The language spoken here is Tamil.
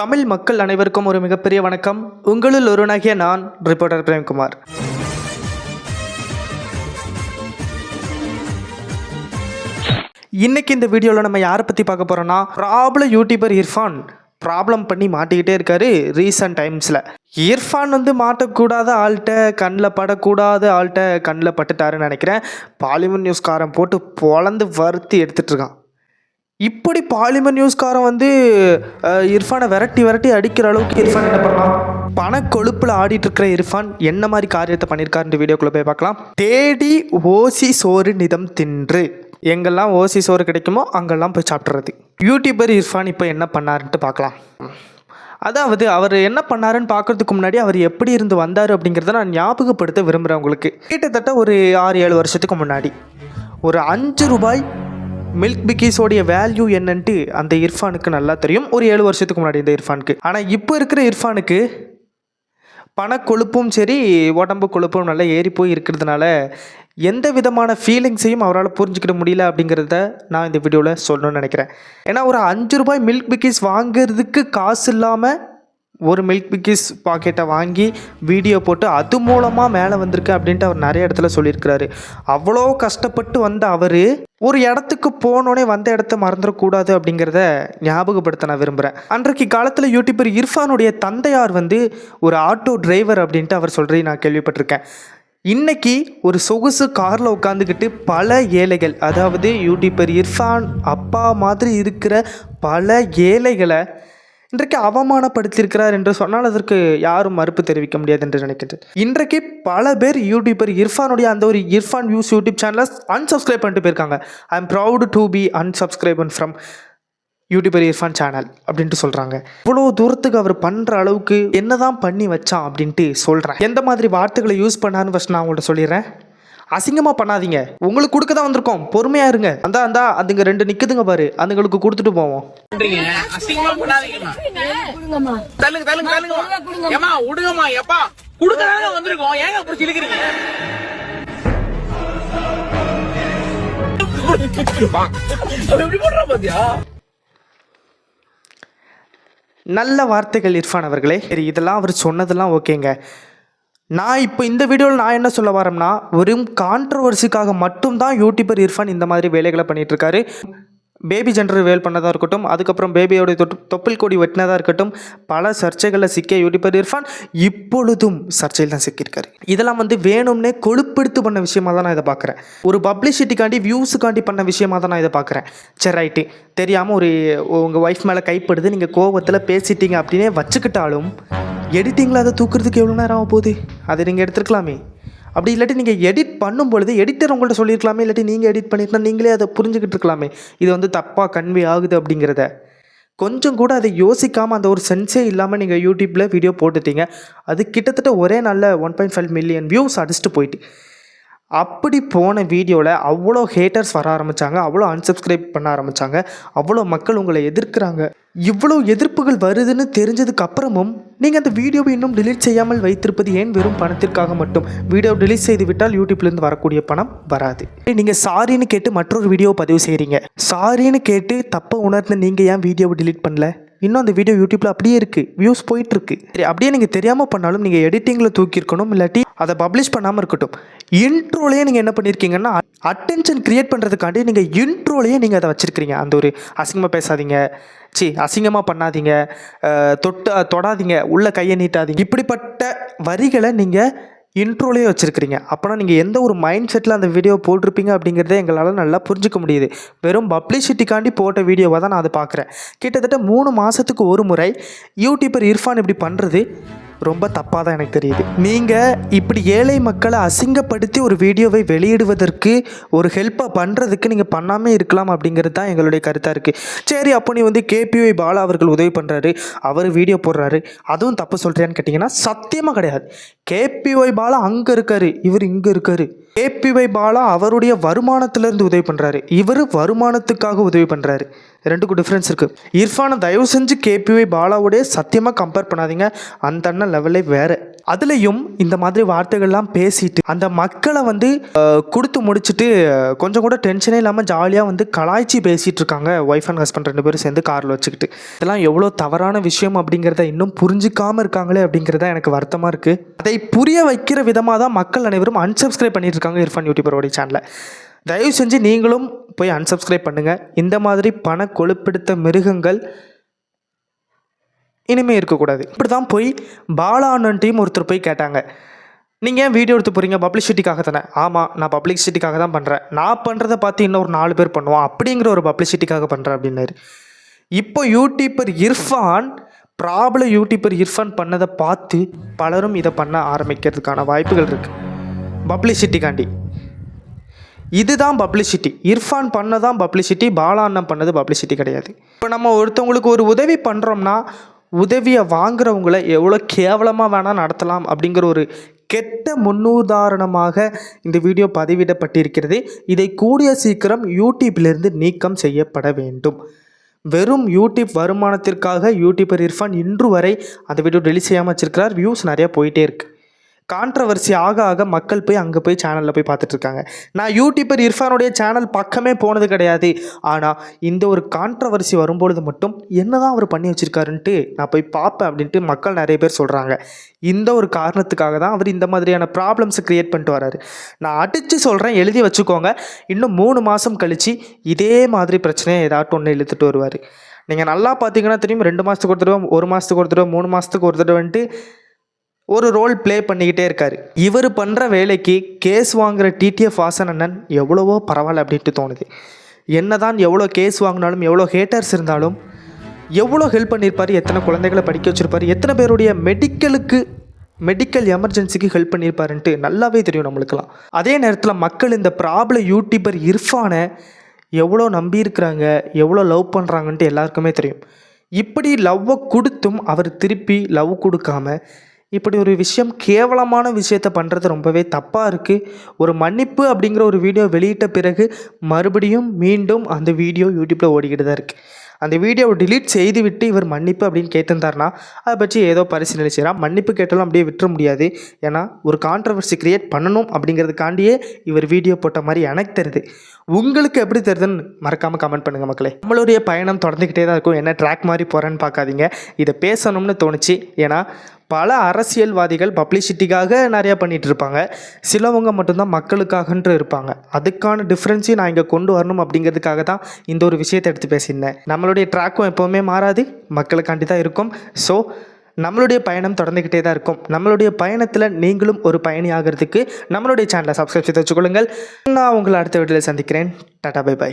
தமிழ் மக்கள் அனைவருக்கும் ஒரு மிகப்பெரிய வணக்கம். உங்களுள் ஒருவனாகிய நான் ரிப்போர்ட்டர் பிரேம்குமார். இன்னைக்கு இந்த வீடியோவில் நம்ம யாரை பற்றி பார்க்க போகிறோன்னா ப்ராப்ள யூடியூபர் இர்ஃபான். ப்ராப்ளம் பண்ணி மாட்டிக்கிட்டே இருக்காரு ரீசன்ட் டைம்ஸில் இர்ஃபான் வந்து மாட்டக்கூடாத ஆள்கிட்ட கண்ணில் படக்கூடாத ஆள்கிட்ட கண்ணில் பட்டுட்டாருன்னு நினைக்கிறேன். பாலிமர் நியூஸ்காரன் போட்டு பொழந்து வறுத்து எடுத்துகிட்ருக்கான் இப்படி பாலிமர் நியூஸ்காரன் வந்து இர்ஃபானை விரட்டி விரட்டி அடிக்கிற அளவுக்கு இர்ஃபான் என்ன பண்ணலாம் பண கொழுப்பில் ஆடிட்டு இருக்கிற இர்ஃபான் என்ன மாதிரி காரியத்தை பண்ணியிருக்காருன்ற வீடியோக்குள்ளே போய் பார்க்கலாம். தேடி ஓசி சோறு நிதம் தின்று. எங்கெல்லாம் ஓசி சோறு கிடைக்குமோ அங்கெல்லாம் போய் சாப்பிட்றது யூடியூபர் இர்ஃபான் இப்போ என்ன பண்ணாருன்ட்டு பார்க்கலாம். அதாவது அவர் என்ன பண்ணாருன்னு பார்க்கறதுக்கு முன்னாடி அவர் எப்படி இருந்து வந்தார் அப்படிங்கிறத நான் ஞாபகப்படுத்த விரும்புகிறேன் உங்களுக்கு. கிட்டத்தட்ட ஒரு ஆறு ஏழு வருஷத்துக்கு முன்னாடி. ஒரு அஞ்சு ரூபாய் மில்க் பிக்கீஸோடைய வேல்யூ என்னன்ட்டு அந்த இர்ஃபானுக்கு நல்லா தெரியும். ஒரு ஏழு வருஷத்துக்கு முன்னாடி இந்த இர்ஃபானுக்கு. ஆனால் இப்போ இருக்கிற இர்ஃபானுக்கு பண கொழுப்பும் சரி உடம்பு கொழுப்பும் நல்லா ஏறி போய் இருக்கிறதுனால எந்த விதமான ஃபீலிங்ஸையும் அவரால் புரிஞ்சுக்கிட முடியல அப்படிங்கிறத நான் இந்த வீடியோவில் சொல்லணும்னு நினைக்கிறேன். ஏன்னா ஒரு அஞ்சு ரூபாய் மில்க் பிக்கீஸ் வாங்குறதுக்கு காசு இல்லாமல் ஒரு மில்க் பிக்கிஸ் பாக்கெட்டை வாங்கி வீடியோ போட்டு அது மூலமாக மேலே வந்திருக்கு அப்படின்ட்டு அவர் நிறைய இடத்துல சொல்லியிருக்கிறாரு. அவ்வளோ கஷ்டப்பட்டு வந்த அவர் ஒரு இடத்துக்கு போனோடனே வந்த இடத்த மறந்துடக்கூடாது அப்படிங்கிறத ஞாபகப்படுத்த நான் விரும்புகிறேன் அன்றைக்கு காலத்தில் யூடியூபர் இர்ஃபானுடைய தந்தையார் வந்து ஒரு ஆட்டோ டிரைவர் அப்படின்ட்டு அவர் சொல்கிறதை நான் கேள்விப்பட்டிருக்கேன். இன்னைக்கு ஒரு சொகுசு காரில் உட்காந்துக்கிட்டு பல ஏழைகள் அதாவது யூடியூபர் இர்ஃபான் அப்பா மாதிரி இருக்கிற பல ஏழைகளை இன்றைக்கு அவமானப்படுத்தியிருக்கிறார் என்று சொன்னால் அதற்கு யாரும் மறுப்பு தெரிவிக்க முடியாது என்று நினைக்கின்றேன். இன்றைக்கு பல பேர் யூடியூபர் இர்ஃபானுடைய அந்த ஒரு இர்ஃபான் வியூஸ் யூடியூப் சேனலை அன்சப்ஸ்கிரைப் பண்ணிட்டு போயிருக்காங்க. I am proud to be unsubscribed from YouTuber Irfan channel அப்படின்ட்டு சொல்கிறாங்க இவ்வளோ தூரத்துக்கு அவர் பண்ணுற அளவுக்கு என்ன தான் பண்ணி வச்சான் அப்படின்ட்டு சொல்கிறேன் எந்த மாதிரி வார்த்தைகளை யூஸ் பண்ணான்னு ஃபஸ்ட் நான் உங்கள்கிட்ட சொல்லிடுறேன். அசிங்கமாக பண்ணாதீங்க. உங்களுக்கு கொடுக்க தான் வந்திருக்கோம். பொறுமையாக இருங்க. அந்தா அந்தா அதுங்க ரெண்டு நிற்குதுங்க பாரு. அதுங்களுக்கு கொடுத்துட்டு போவோம். அசிங்கமா விடுங்கம்மா எப்பா? வந்திருக்கோம். ஏங்க நல்ல வார்த்தைகள் இர்ஃபான் அவர்களே. சரி இதெல்லாம் அவர் சொன்னதெல்லாம் ஓகேங்க. நான் இப்போ இந்த வீடியோவில் நான் என்ன சொல்ல வரேன்னா வெறும் கான்ட்ரவர்சிக்காக மட்டும்தான் யூடியூபர் இர்ஃபான் இந்த மாதிரி வேலைகளை பண்ணிகிட்ருக்காரு பேபி ஜென்டர் வேல் பண்ணதாக இருக்கட்டும் அதுக்கப்புறம் பேபியோட தொட்டு தொப்பில் கொடி வெட்டினதாக இருக்கட்டும் பல சர்ச்சைகளில் சிக்கிய யூடியூபர் இர்ஃபான் இப்பொழுதும் சர்ச்சையில் தான் சிக்கியிருக்காரு. இதெல்லாம் வந்து வேணும்னே கொழுப்பெடுத்து பண்ண விஷயமா தான் நான் இதை பார்க்குறேன் ஒரு பப்ளிசிட்டிக்காண்டி வியூஸுக்காண்டி பண்ண விஷயமா தான் நான் இதை பார்க்குறேன் சரி ரைட்டு தெரியாமல் ஒரு உங்கள் ஒய்ஃப் மேலே கைப்படுது நீங்கள் கோவத்தில் பேசிட்டீங்க அப்படின்னே வச்சுக்கிட்டாலும் எடிட்டிங்கில் அதை தூக்குறதுக்கு எவ்வளோ நேரம் ஆக போகுது? அதை நீங்கள் எடுத்துருக்கலாமே. அப்படி இல்லாட்டி நீங்கள் எடிட் பண்ணும் பொழுது எடிட்டர் உங்கள்கிட்ட சொல்லியிருக்கலாமே இல்லாட்டி நீங்கள் எடிட் பண்ணிட்டுனா நீங்களே அதை புரிஞ்சுக்கிட்டு இருக்கலாமே இது வந்து தப்பாக கன்வே ஆகுது அப்படிங்கிறத. கொஞ்சம் கூட அதை யோசிக்காமல் அந்த ஒரு சென்ஸே இல்லாமல் நீங்கள் யூடியூப்பில் வீடியோ போட்டுட்டீங்க. அது கிட்டத்தட்ட ஒரே நாளில் one point five million views அடிச்சுட்டு போயிட்டு. அப்படி போன வீடியோவில் அவ்வளோ ஹேட்டர்ஸ் வர ஆரம்பித்தாங்க அவ்வளோ அன்சப்ஸ்கிரைப் பண்ண ஆரம்பித்தாங்க அவ்வளோ மக்கள் உங்களை எதிர்க்கிறாங்க. இவ்வளோ எதிர்ப்புகள் வருதுன்னு தெரிஞ்சதுக்கு அப்புறமும் நீங்கள் அந்த வீடியோவை இன்னும் டிலீட் செய்யாமல் வைத்திருப்பது ஏன் வெறும் பணத்திற்காக மட்டும்? வீடியோ டிலீட் செய்து விட்டால் யூடியூப்லேருந்து வரக்கூடிய பணம் வராது. நீங்கள் சாரின்னு கேட்டு மற்றொரு வீடியோவை பதிவு செய்கிறீங்க சாரின்னு கேட்டு தப்பை உணர்ந்து நீங்கள் ஏன் வீடியோவை டிலீட் பண்ணல? இன்னும் அந்த வீடியோ யூடியூப்ல அப்படியே இருக்கு. வியூஸ் போயிட்டு இருக்கு சரி அப்படியே நீங்கள் தெரியாமல் பண்ணாலும் நீங்கள் எடிட்டிங்கில் தூக்கியிருக்கணும் இல்லாட்டி அதை பப்ளிஷ் பண்ணாமல் இருக்கட்டும். இன்ட்ரோலேயே நீங்கள் என்ன பண்ணியிருக்கீங்கன்னா அட்டென்ஷன் கிரியேட் பண்ணுறதுக்காண்டி நீங்கள் இன்ட்ரோலேயே நீங்கள் அதை வச்சிருக்கிறீங்க. அந்த ஒரு அசிங்கமாக பேசாதீங்க. சி அசிங்கமாக பண்ணாதீங்க. தொட்டு தொடாதீங்க. உள்ள கையை நீட்டாதீங்க. இப்படிப்பட்ட வரிகளை நீங்கள் இன்ட்ரோலேயே வச்சுருக்கிறீங்க. அப்போனா நீங்கள் எந்த ஒரு மைண்ட் செட்டில் அந்த வீடியோ போட்டிருப்பீங்க அப்படிங்கிறத எங்களால் நல்லா புரிஞ்சுக்க முடியுது. வெறும் பப்ளிசிட்டிக்காண்டி போட்ட வீடியோவாக தான் நான் அதை பார்க்குறேன். கிட்டத்தட்ட மூணு மாதத்துக்கு ஒரு முறை யூடியூபர் இர்ஃபான் இப்படி பண்ணுறது ரொம்ப தப்பாக தான் எனக்கு தெரியுது. நீங்கள் இப்படி ஏழை மக்களை அசிங்கப்படுத்தி ஒரு வீடியோவை வெளியிடுவதற்கு ஒரு ஹெல்ப்பை பண்ணுறதுக்கு நீங்கள் பண்ணாமல் இருக்கலாம் அப்படிங்கிறது தான் எங்களுடைய கருத்தாக இருக்குது சரி அப்போ நீ வந்து கேபிஒய் பாலா அவர்கள் உதவி பண்ணுறாரு அவர் வீடியோ போடுறாரு. அதுவும் தப்பு சொல்கிறியான்னு கேட்டிங்கன்னா சத்தியமாக கிடையாது. கேபிஒய் பாலா அங்கே இருக்காரு. இவர் இங்கே இருக்காரு. கேபிஒய் பாலா அவருடைய வருமானத்திலேருந்து உதவி பண்ணுறாரு இவர் வருமானத்துக்காக உதவி பண்ணுறாரு ரெண்டுக்கும் டிஃப்ரென்ஸ் இருக்குது இர்ஃபானை தயவு செஞ்சு கேபிஒய் பாலாவுடைய சத்தியமாக கம்பேர் பண்ணாதீங்க. அந்த அண்ணன் லெவலே வேறு. அதுலேயும் இந்த மாதிரி வார்த்தைகள்லாம் பேசிட்டு அந்த மக்களை வந்து கொடுத்து முடிச்சுட்டு கொஞ்சம் கூட டென்ஷனே இல்லாமல் ஜாலியாக வந்து கலாய்ச்சி பேசிகிட்டு இருக்காங்க ஒய்ஃப் அண்ட் ஹஸ்பண்ட் ரெண்டு பேரும் சேர்ந்து காரில் வச்சுக்கிட்டு. இதெல்லாம் எவ்வளோ தவறான விஷயம் அப்படிங்கிறத இன்னும் புரிஞ்சிக்காமல் இருக்காங்களே அப்படிங்கிறத எனக்கு வருத்தமாக இருக்குது அதை புரிய வைக்கிற விதமாக தான் மக்கள் அனைவரும் அன்சப்ஸ்கிரைப் பண்ணிட்டு இருக்காங்க இர்ஃபான் யூடியூபரோடைய சேனலை தயவு செஞ்சு நீங்களும் போய் அன்சப்ஸ்கிரைப் பண்ணுங்கள் இந்த மாதிரி பண கொழுப்பெடுத்த மிருகங்கள் இனிமேல் இருக்கக்கூடாது. இப்படி தான் போய் பாலா அண்ணன் ஒருத்தர் போய் கேட்டாங்க. நீங்கள் ஏன் வீடியோ எடுத்து போகிறீங்க பப்ளிசிட்டிக்காக தானே. ஆமாம் நான் பப்ளிசிட்டிக்காக தான் பண்ணுறேன் நான் பண்ணுறதை பார்த்து இன்னும் ஒரு நாலு பேர் பண்ணுவான். அப்படிங்கிற ஒரு பப்ளிசிட்டிக்காக பண்ணுறேன் அப்படின்னாரு. இப்போ YouTuber Irfan problem YouTuber Irfan பண்ணதை பார்த்து பலரும் இதை பண்ண ஆரம்பிக்கிறதுக்கான வாய்ப்புகள் இருக்குது பப்ளிசிட்டிக்காண்டி இதுதான் பப்ளிசிட்டி இர்ஃபான் பண்ணதான் பப்ளிசிட்டி பாலா அண்ணன் பண்ணது பப்ளிசிட்டி கிடையாது. இப்போ நம்ம ஒருத்தவங்களுக்கு ஒரு உதவி பண்ணுறோம்னா உதவியை வாங்குறவங்கள எவ்வளோ கேவலமாக வேணால் நடத்தலாம் அப்படிங்கிற ஒரு கெட்ட முன்னுதாரணமாக இந்த வீடியோ பதிவிடப்பட்டிருக்கிறது. இதை கூடிய சீக்கிரம் யூடியூப்பிலிருந்து நீக்கம் செய்யப்பட வேண்டும். வெறும் யூடியூப் வருமானத்திற்காக யூடியூபர் இர்ஃபான் இன்று வரை அந்த வீடியோ டெலிட் செய்யாமல் வச்சிருக்கிறார். வியூஸ் நிறையா போயிட்டே இருக்குது கான்ட்ரவர்சி ஆக ஆக மக்கள் போய் அங்கே போய் சேனலில் போய் பார்த்துட்ருக்காங்க நான் யூடியூபர் இர்ஃபானுடைய சேனல் பக்கமே போனது கிடையாது. ஆனால் இந்த ஒரு கான்ட்ரவர்சி வரும்பொழுது மட்டும் என்ன தான் அவர் பண்ணி வச்சிருக்காருன்ட்டு நான் போய் பார்ப்பேன் அப்படின்ட்டு மக்கள் நிறைய பேர் சொல்கிறாங்க இந்த ஒரு காரணத்துக்காக தான் அவர் இந்த மாதிரியான ப்ராப்ளம்ஸை க்ரியேட் பண்ணிட்டு வராரு. நான் அடித்து சொல்கிறேன் எழுதி வச்சுக்கோங்க. இன்னும் மூணு மாதம் கழித்து இதே மாதிரி பிரச்சனையை ஏதாட்டும் ஒன்று இழுத்துட்டு வருவார். நீங்கள் நல்லா பார்த்தீங்கன்னா தெரியும் ரெண்டு மாதத்துக்கு ஒரு தடவை ஒரு மாதத்துக்கு ஒரு தடவை மூணு மாதத்துக்கு ஒரு தடவை வந்துட்டு ஒரு ரோல் ப்ளே பண்ணிக்கிட்டே இருக்கார். இவர் பண்ணுற வேலைக்கு கேஸ் வாங்குகிற டிடிஎஃப் வாசன் அண்ணன் எவ்வளவோ பரவாயில்ல அப்படின்ட்டு தோணுது. என்னதான் எவ்வளோ கேஸ் வாங்கினாலும் எவ்வளோ ஹேட்டர்ஸ் இருந்தாலும் எவ்வளோ ஹெல்ப் பண்ணியிருப்பார் எத்தனை குழந்தைகளை படிக்க வச்சுருப்பார் எத்தனை பேருடைய மெடிக்கலுக்கு மெடிக்கல் எமர்ஜென்சிக்கு ஹெல்ப் பண்ணியிருப்பாருன்ட்டு நல்லாவே தெரியும் நம்மளுக்கெல்லாம். அதே நேரத்தில் மக்கள் இந்த ப்ராப்ளம் யூடியூபர் இர்ஃபானை எவ்வளோ நம்பியிருக்கிறாங்க எவ்வளோ லவ் பண்ணுறாங்கன்ட்டு எல்லாருக்குமே தெரியும். இப்படி லவ்வை கொடுத்தும் அவர் திருப்பி லவ் கொடுக்காம இப்படி ஒரு விஷயம் கேவலமான விஷயத்தை பண்ணுறது ரொம்பவே தப்பாக இருக்குது ஒரு மன்னிப்பு அப்படிங்கிற ஒரு வீடியோ வெளியிட்ட பிறகு மறுபடியும் மீண்டும் அந்த வீடியோ யூடியூப்பில் ஓடிக்கிட்டு தான் இருக்குது அந்த வீடியோவை டிலீட் செய்து விட்டு இவர் மன்னிப்பு அப்படின்னு கேட்டிருந்தாருன்னா அதை பற்றி ஏதோ பரிசீலனை செய்யலாம் மன்னிப்பு கேட்டாலும் அப்படியே விட்டுற முடியாது. ஏன்னா ஒரு கான்ட்ரவர்சி க்ரியேட் பண்ணணும் அப்படிங்கிறதுக்காண்டியே இவர் வீடியோ போட்ட மாதிரி எனக்கு தெரியுது. உங்களுக்கு எப்படி தெரியுதுன்னு மறக்காமல் கமெண்ட் பண்ணுங்கள் மக்களே. நம்மளுடைய பயணம் தொடர்ந்துக்கிட்டே தான் இருக்கும். என்ன ட்ராக் மாதிரி போகிறேன்னு பார்க்காதீங்க. இதை பேசணும்னு தோணுச்சு. ஏன்னா பல அரசியல்வாதிகள் பப்ளிசிட்டிக்காக நிறையா பண்ணிகிட்டு இருப்பாங்க சிலவங்க மட்டும்தான் மக்களுக்காகன்று இருப்பாங்க. அதுக்கான டிஃப்ரென்ஸையும் நான் இங்கே கொண்டு வரணும் அப்படிங்கிறதுக்காக தான் இந்த ஒரு விஷயத்தை எடுத்து பேசியிருந்தேன். நம்மளுடைய ட்ராக்கும் எப்போவுமே மாறாது. மக்களுக்காண்டி தான் இருக்கும். ஸோ நம்மளுடைய பயணம் தொடர்ந்துக்கிட்டே தான் இருக்கும். நம்மளுடைய பயணத்தில் நீங்களும் ஒரு பயணி ஆகிறதுக்கு நம்மளுடைய சேனலை சப்ஸ்கிரைப் செய்து வச்சுக்கொள்ளுங்கள். நான் உங்களை அடுத்த வீடியோவில் சந்திக்கிறேன். Tata bye by